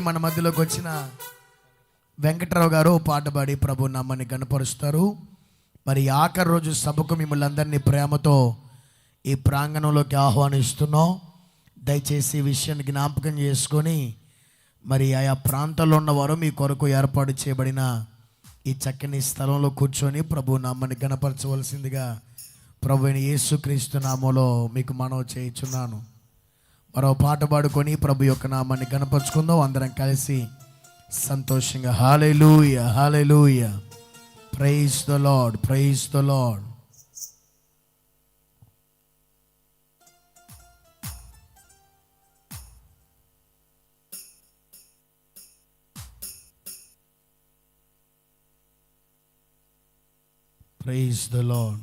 మన మధ్యలోకి వచ్చిన వెంకట్రావు గారు పాట పాడి ప్రభు నమ్మని కనపరుస్తారు మరి ఆఖరి రోజు సభకు మిమ్మల్ని అందరినీ ప్రేమతో ఈ ప్రాంగణంలోకి ఆహ్వానిస్తున్నాం. దయచేసి విషయాన్ని జ్ఞాపకం చేసుకొని మరి ఆయా ప్రాంతాల్లో ఉన్నవారు మీ కొరకు ఏర్పాటు చేయబడిన ఈ చక్కని స్థలంలో కూర్చొని ప్రభు నమ్మని గణపరచవలసిందిగా ప్రభు అయిన యేసుక్రీస్తు నామలో మీకు మనవి చేయుచున్నాను. మరో పాట పాడుకొని ప్రభు యొక్క నామాన్ని గణపరుచుకుందాం. అందరం కలిసి సంతోషంగా hallelujah hallelujah praise the Lord praise the Lord praise the Lord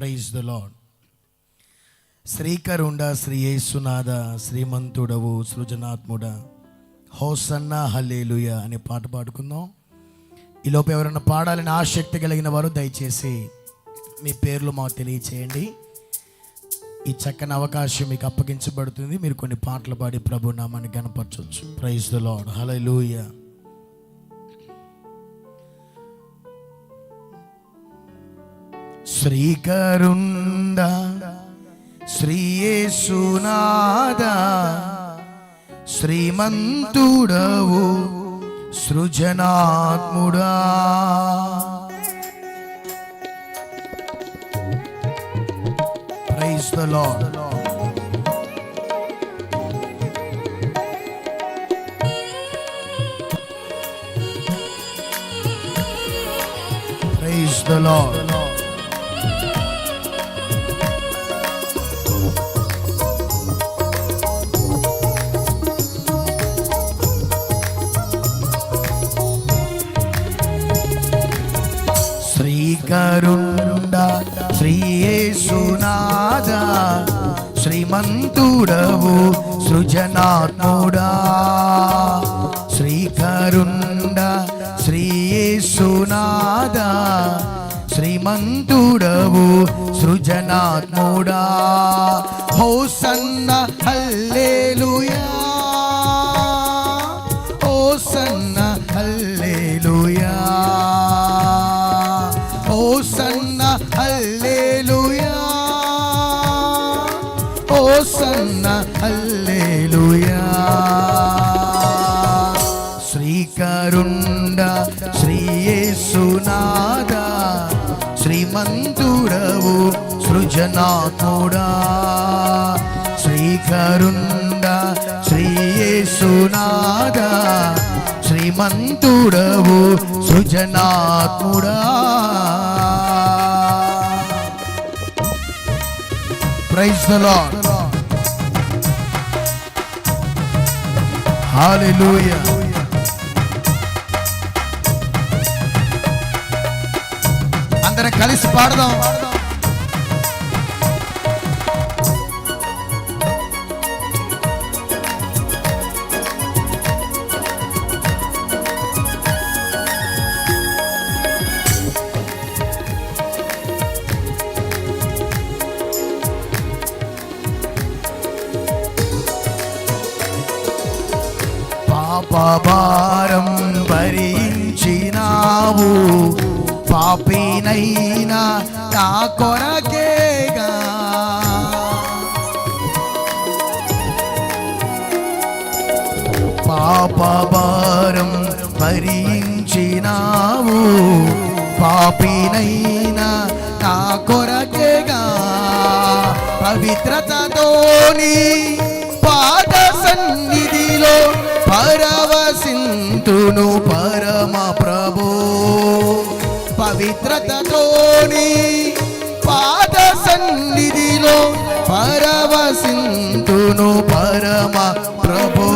praise the Lord శ్రీకరుండ Shri యేసునాథ శ్రీమంతుడవు సృజనాత్ముడ. హోసన్న హల్లేలుయ అనే పాట పాడుకుందాం. ఈలోపు ఎవరైనా పాడాలని ఆసక్తి కలిగిన వారు దయచేసి మీ పేర్లు మాకు తెలియచేయండి. ఈ చక్కని అవకాశం మీకు అప్పగించబడుతుంది. మీరు కొన్ని పాటలు పాడి ప్రభు నామాన్ని గనపరచవచ్చు ప్రైజ్ ద లార్డ్ హల్లెలూయా శ్రీకరుండ శ్రీయేసునాద శ్రీమంతుడవు సృజనాత్ముడా praise the lord praise the lord కరుండ శ్రీయేసునాద శ్రీమంతుడవు సృజనాత్ముడా. శ్రీకరుండ శ్రీయేసునాద శ్రీమంతుడవు సృజనాత్ముడా. హోసన్న హల్లేలు హోసన్న అల్లేలుయా శ్రీకరుండ శ్రీయేసునాద శ్రీమంతురవు సృజనాథుడా. శ్రీకరుండ శ్రీయేసునాద శ్రీమంతుడవు సృజనాత్ముడా ప్రైజ్ ద లార్డ్. హల్లెలూయా అందరం కలిసి పాడదాం. నీవు పాపినైనా నా కొరకేగా. పాపభారం భరించినావు పాపినైనా నా కొరకేగా. పవిత్రతతోని పాద సన్నిధిలో పరవసింతును పరమ ప్రభు. పవిత్రతతోని పాద సన్నిధిలో పరవసింతును పరమ ప్రభు.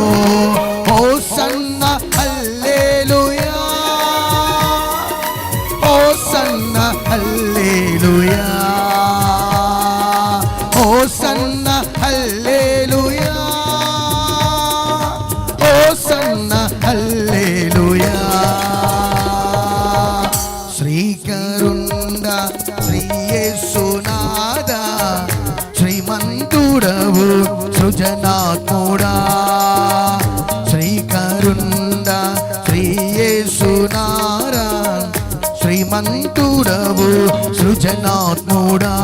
సృజనాత్ముడా.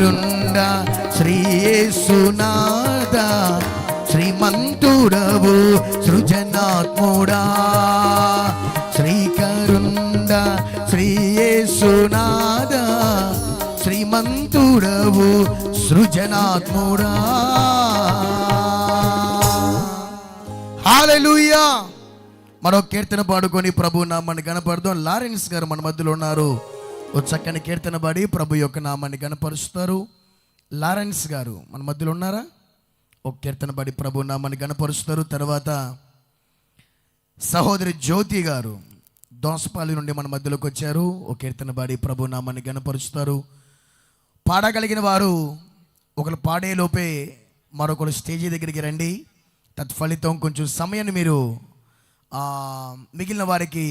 శ్రీకరుండ శ్రీయేసునాద శ్రీమంతుడవు సృజనాత్ముడా. శ్రీకరుండ శ్రీయేసునాద శ్రీమంతుడవు సృజనాత్ముడా. హాలెలూయా. మరో కీర్తన పాడుకొని ప్రభు నామని కనపడదాం లారెన్స్ గారు మన మధ్యలో ఉన్నారు. ఓ చక్కని కీర్తన పడి ప్రభు యొక్క నామాన్ని గణపరుస్తారు లారెన్స్ గారు మన మధ్యలో ఉన్నారా? ఒక కీర్తన పడి ప్రభు నామాన్ని గణపరుస్తారు తర్వాత సహోదరి జ్యోతి గారు దోసపాలి నుండి మన మధ్యలోకి వచ్చారు. ఒక కీర్తన పాడి ప్రభు నామాన్ని గణపరుస్తారు పాడగలిగిన వారు ఒకరు పాడేలోపే మరొకరు స్టేజీ దగ్గరికి రండి. తత్ఫలితం కొంచెం సమయాన్ని మీరు మిగిలిన వారికి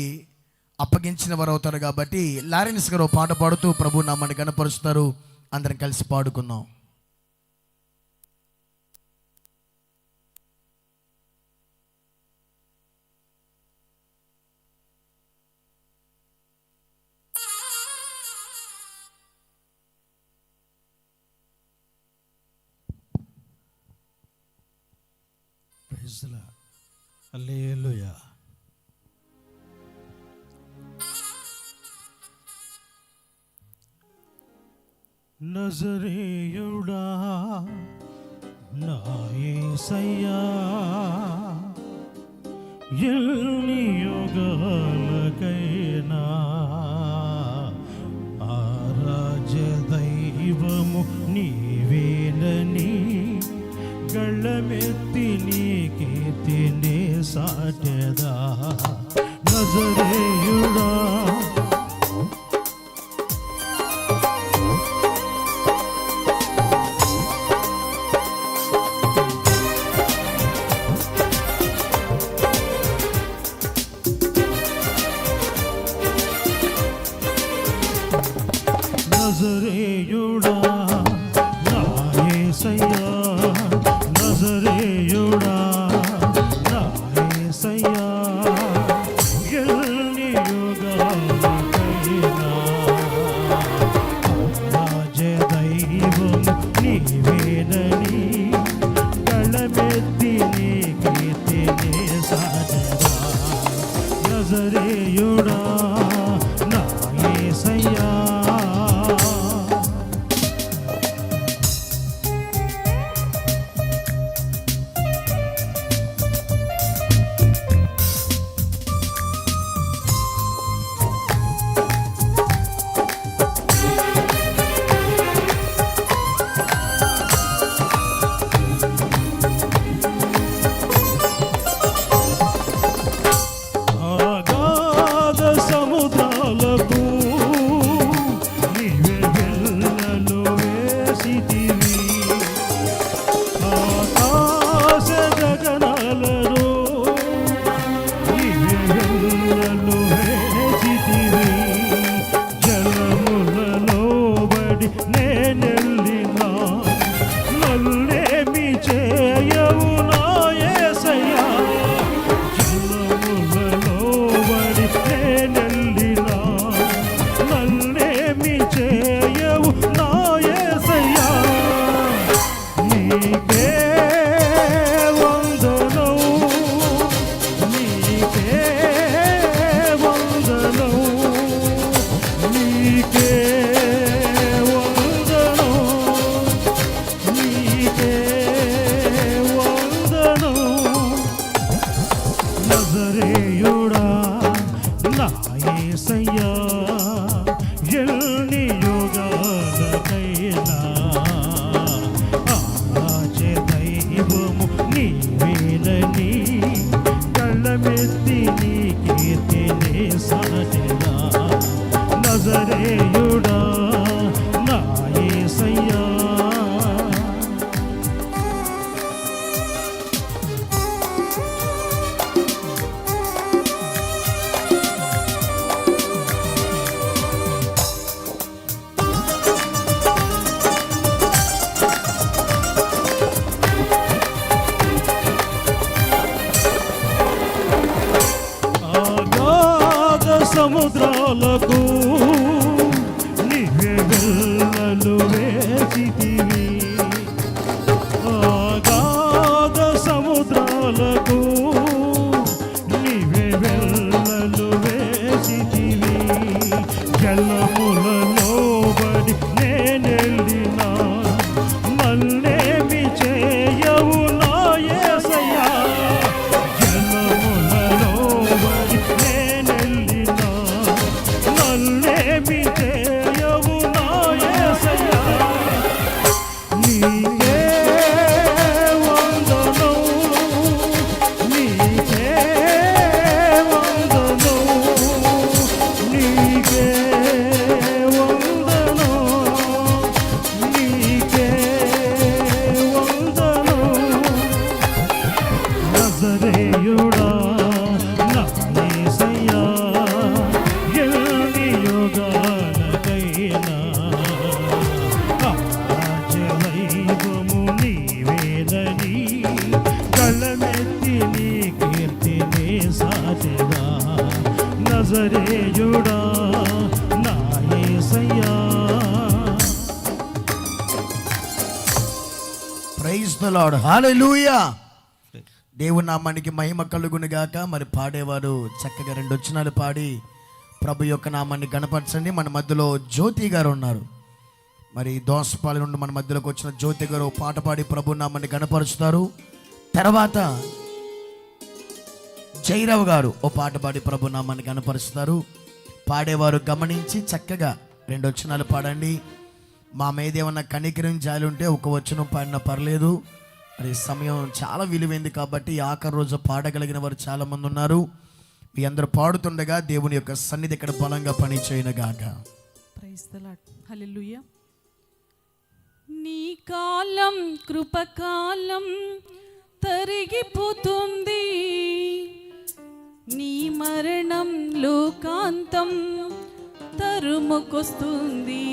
అప్పగించిన వారు అవుతారు కాబట్టి లారెన్స్ గారు పాట పాడుతూ ప్రభు నామాన్ని కనపరుస్తారు అందరం కలిసి పాడుకుందాం. హల్లెలూయా. నజరేయుడా నాయసయ్యా ఎన్ని యుగాలకైనా ఆరాధ్య దైవము నీవేనని గళ్ళమెత్తి నీకే తినే సాటెదా నజరేయుడా యుగాలకైనా సముద్రాలకు నజరేయుడా నా యేసయ్యా ప్రైజ్ ద లార్డ్ హల్లెలూయా దేవుని నామానికి మహిమ కలుగునుగాక మరి పాడేవారు చక్కగా రెండు వచనాలు పాడి ప్రభు యొక్క నామాన్ని గణపరచండి. మన మధ్యలో జ్యోతి గారు ఉన్నారు. మరి దోసపాలి నుండి మన మధ్యలోకి వచ్చిన జ్యోతి గారు పాట పాడి ప్రభు నామాన్ని గణపరుస్తారు. తర్వాత జైరావు గారు ఓ పాట పాడి ప్రభు నామాన్ని కనపరుస్తారు పాడేవారు గమనించి చక్కగా రెండు వచనాలు పాడండి. మా మీద ఏమన్నా కనికరం జాలుంటే ఉంటే ఒక వచనం పాడినా పర్లేదు. మరి సమయం చాలా విలువైంది కాబట్టి ఆఖరి రోజు పాడగలిగిన వారు చాలామంది ఉన్నారు. మీ అందరూ పాడుతుండగా దేవుని యొక్క సన్నిధి ఇక్కడ బలంగా పనిచేయనగాక. నీ కాలం కృపకాలం తరిగిపోతుంది. నీ మరణం లోకాంతం తరుముకొస్తుంది.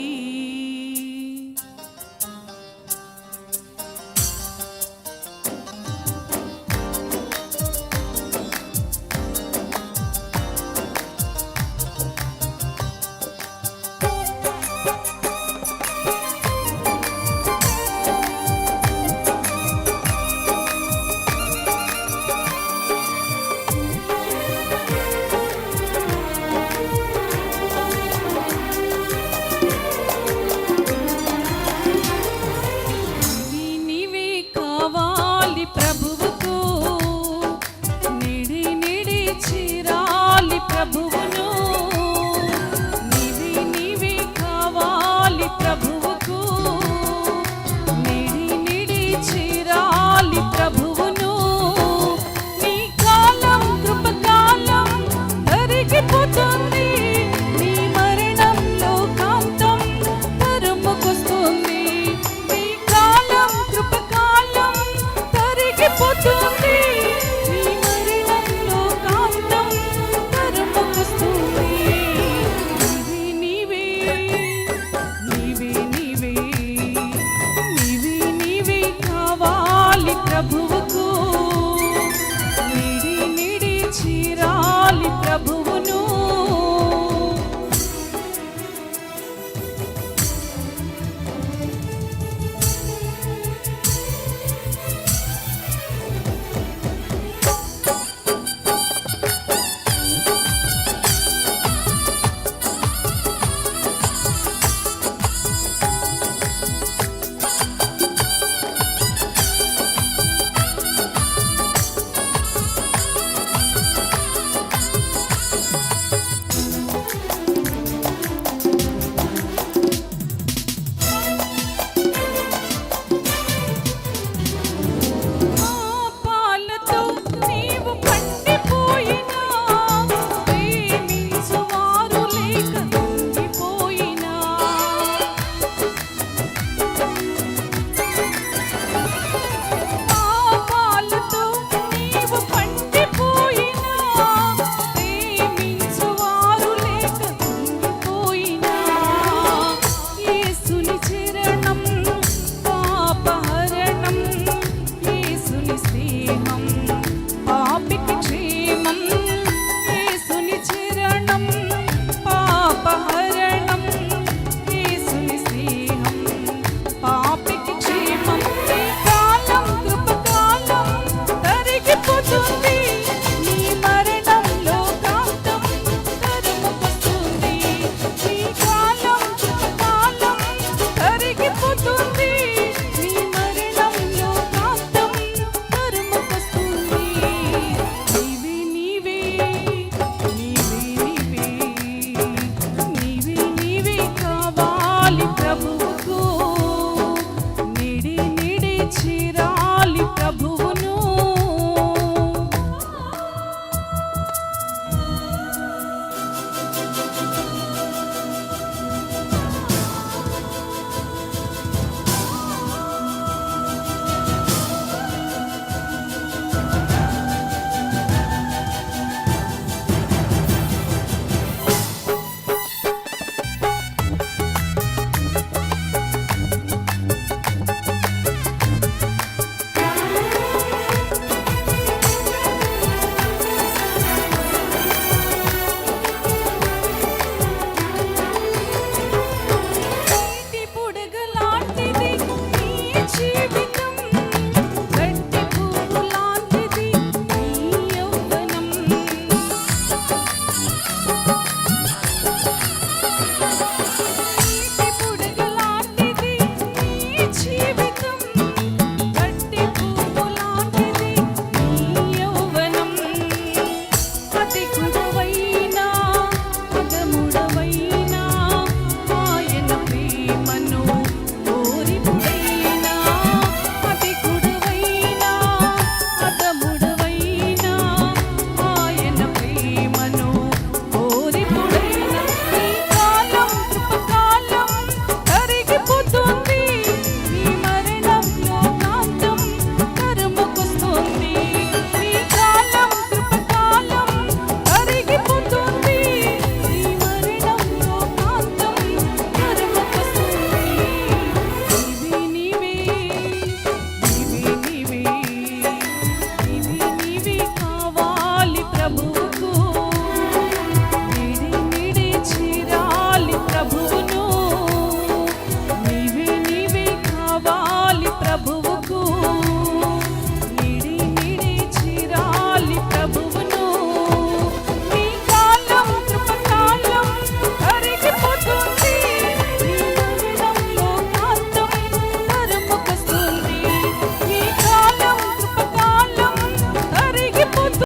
própria boca.